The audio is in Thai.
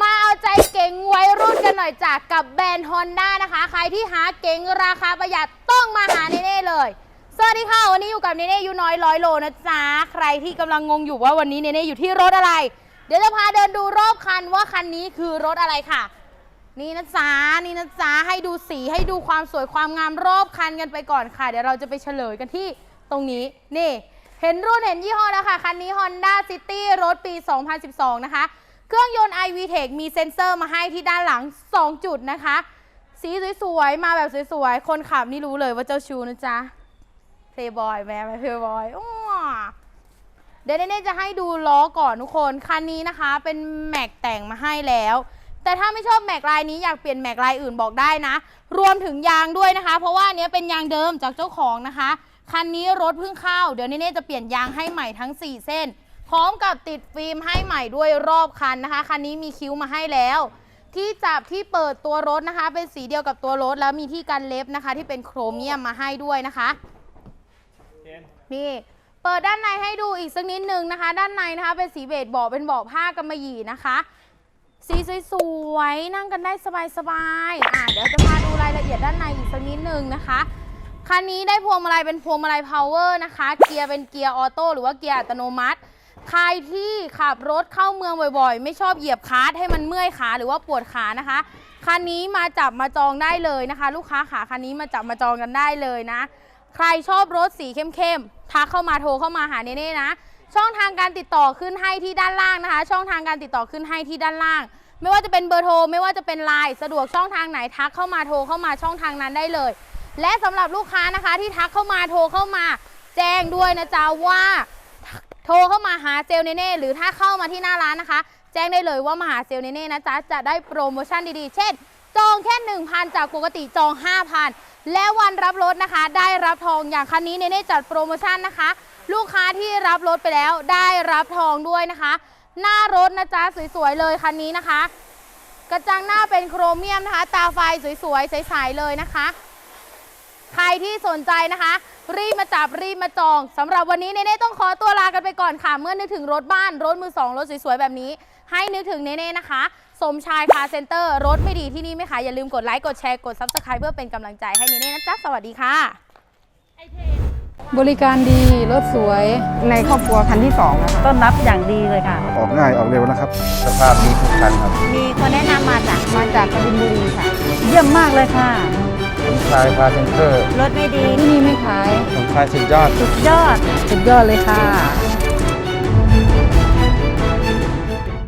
มาเอาใจเก๋งวัยรุ่นกันหน่อยจากกับแบรนด์ฮอนด้านะคะ ใครที่หาเก๋งราคาประหยัดต้องมาหาเน่เลย สวัสดีค่ะ วันนี้อยู่กับเน่ยูน้อยร้อยโลนะจ๊ะ ใครที่กำลังงงอยู่ว่าวันนี้เน่อยู่ที่รถอะไร เดี๋ยวจะพาเดินดูรอบคันว่าคันนี้คือรถอะไรค่ะ นี่นะจ๊ะนี่นะจ๊ะให้ดูสีให้ดูความสวยความงามรอบคันกันไปก่อนค่ะ เดี๋ยวเราจะไปเฉลยกันที่ตรงนี้นี่ เห็นรุ่นเห็นยี่ห้อแล้วค่ะคันนี้ Honda City รถปี 2012 นะคะ เครื่องยนต์ iVTEC มีเซ็นเซอร์มาให้ที่ด้านหลัง 2 จุดนะคะ สีสวยๆ มาแบบสวยๆ คนขับนี่รู้เลยว่าเจ้าชูนะจ๊ะเพลย์บอยแม่เพลย์บอยอ้เดี๋ยวเน่จะให้ดูล้อก่อนทุกคน คันนี้นะคะเป็นแม็กแต่งมาให้แล้ว แต่ถ้าไม่ชอบแม็กลายนี้อยากเปลี่ยนแม็กลายอื่นบอกได้นะ รวมถึงยางด้วยนะคะ เพราะว่าอันเนี้ยเป็นยางเดิมจากเจ้าของนะคะ คันนี้รถเพิ่งเข้า เดี๋ยวเน่จะเปลี่ยนยางให้ใหม่ทั้ง 4 เส้น พร้อมกับติดฟิล์มให้ใหม่ด้วยรอบคันนะคะ คันนี้มีคิ้วมาให้แล้ว ที่จับที่เปิดตัวรถนะคะ เป็นสีเดียวกับตัวรถแล้วมีที่กันเล็บนะคะ ที่เป็นโครเมียมมาให้ด้วยนะคะนี่เปิดด้านในให้ดูอีกสักนิดนึงนะคะ ด้านในนะคะ เป็นสีเบจเบาะเป็นเบาะผ้ากำมะหยี่นะคะ สีสวยๆนั่งกันได้สบายๆอะเดี๋ยวจะพาดูรายละเอียดด้านในอีกสักนิดนึงนะคะคันนี้ได้พวงมาลัยเป็นพวงมาลัยพาวเวอร์นะคะ เกียร์เป็นเกียร์ออโต้หรือว่าเกียร์อัตโนมัติ ใครที่ขับรถเข้าเมืองบ่อยๆ ไม่ชอบเหยียบคลัสให้มันเมื่อยขาหรือว่าปวดขานะคะคันนี้มาจับมาจองได้เลยนะคะ ลูกค้าขาคันนี้มาจับมาจองกันได้เลยนะ ใครชอบรถสีเข้มๆทักเข้ามาโทรเข้ามาหาเน่ๆนะ ช่องทางการติดต่อขึ้นให้ที่ด้านล่างนะคะ ช่องทางการติดต่อขึ้นให้ที่ด้านล่าง ไม่ว่าจะเป็นเบอร์โทรไม่ว่าจะเป็นไลน์สะดวกช่องทางไหนทักเข้ามาโทรเข้ามาช่องทางนั้นได้เลย และสำหรับลูกค้านะคะที่ทักเข้ามาโทรเข้ามา แจ้งด้วยนะจ๊ะว่า โทรเข้ามาหาเซลเน่ๆหรือถ้าเข้ามาที่หน้าร้านนะคะ แจ้งได้เลยว่ามาหาเซลเน่ๆนะจ๊ะจะได้โปรโมชั่นดีๆ เช่น จองแค่ 1,000 จากปกติจอง 5,000 และวันรับรถนะคะ ได้รับทองอย่างคันนี้เน่ๆจัดโปรโมชั่นนะคะ ลูกค้าที่รับรถไปแล้วได้รับทองด้วยนะคะ หน้ารถนะจ๊ะสวยๆเลยคันนี้นะคะ กระจังหน้าเป็นโครเมียมนะคะ ตาไฟสวยๆใสๆเลยนะคะ ใครที่สนใจนะคะ รีบมาจับรีบมาจองสำหรับวันนี้เนเน่ต้องขอตัวลากันไปก่อนค่ะ เมื่อนึกถึงรถบ้าน รถมือสองรถสวยๆ แบบนี้ ให้นึกถึงเนเน่นะคะ สมชายคาร์เซ็นเตอร์รถไม่ดีที่นี่ไม่ขายอย่าลืมกดไลค์กดแชร์กด Subscribe เพื่อเป็นกำลังใจให้เนเน่นะจ๊ะสวัสดีค่ะบริการดีรถสวยในครอบครัวคันที่2นะคะต้อนรับอย่างดีเลยค่ะ ออกง่ายออกเร็วนะครับ สภาพดีทุกคันครับ มีคนแนะนำมาจากมาจากกบินบุรีค่ะ เยี่ยมมากเลยค่ะ ผมชายพาเซนเตอร์ รถไม่ดีที่นี่ไม่ขายผมชายสุดยอด สุดยอด สุดยอดเลยค่ะ